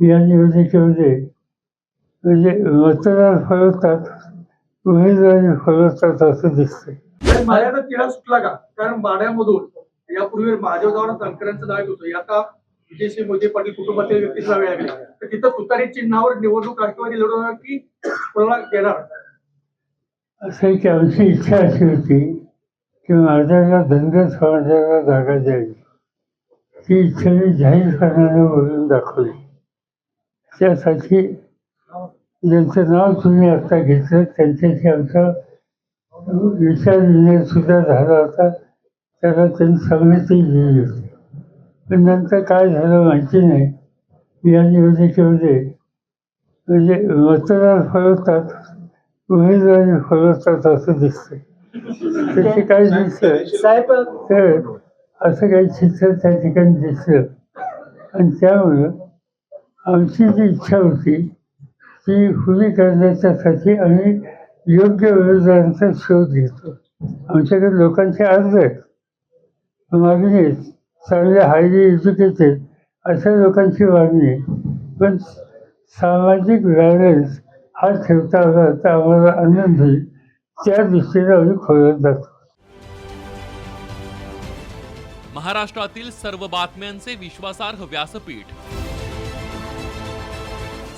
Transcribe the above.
या निवडणुकीमध्ये म्हणजे मतदार फरकतात उमेदवारी फरकतात असं दिसतंय. आणि माड्याचा तिढा सुटला का? कारण माड्यामधून यापूर्वी महादेवदावर तनकरांचं नाव होतं. आता विजयसिंह मोदी पाटील कुटुंबातील व्यक्तीचं नाव लागले तर तिथं तुतारी चिन्हावर निवडणूक राष्ट्रवादी लढवणार की कोणाला देणार? असं एक आमची इच्छा अशी होती की माझ्याला धनगर समाजाला जागा द्यावी. ती इच्छा मी जाहीरपणाने बोलून दाखवली. त्यासाठी ज्यांचं नाव तुम्ही आता घेतलं त्यांच्याशी आमचा विचार सुद्धा झाला होता. त्याला त्यांनी संमती दिली होती पण नंतर काय झालं माहिती नाही. या निवडणुकीमध्ये म्हणजे मतदार फरकतात उमेदवारी फरकतात असं दिसतंय. त्याचे काय दिसलं तर असं काही चित्र त्या ठिकाणी दिसलं. आणि त्यामुळं आमची जी इच्छा होती ती खुली करण्याच्यासाठी आम्ही योग्य उमेदवारांचा शोध घेतो. आमच्याकडे लोकांचे अर्ज आहेत. मागणी आहेत. चांगले हायली एज्युकेटेड अशा लोकांची मागणी आहे. पण सामाजिक बॅलन्स हा ठेवता आला तर आम्हाला आनंद होईल. त्या दृष्टीने आम्ही खोलत जातो. महाराष्ट्रातील सर्व बातम्यांचे विश्वासार्ह व्यासपीठ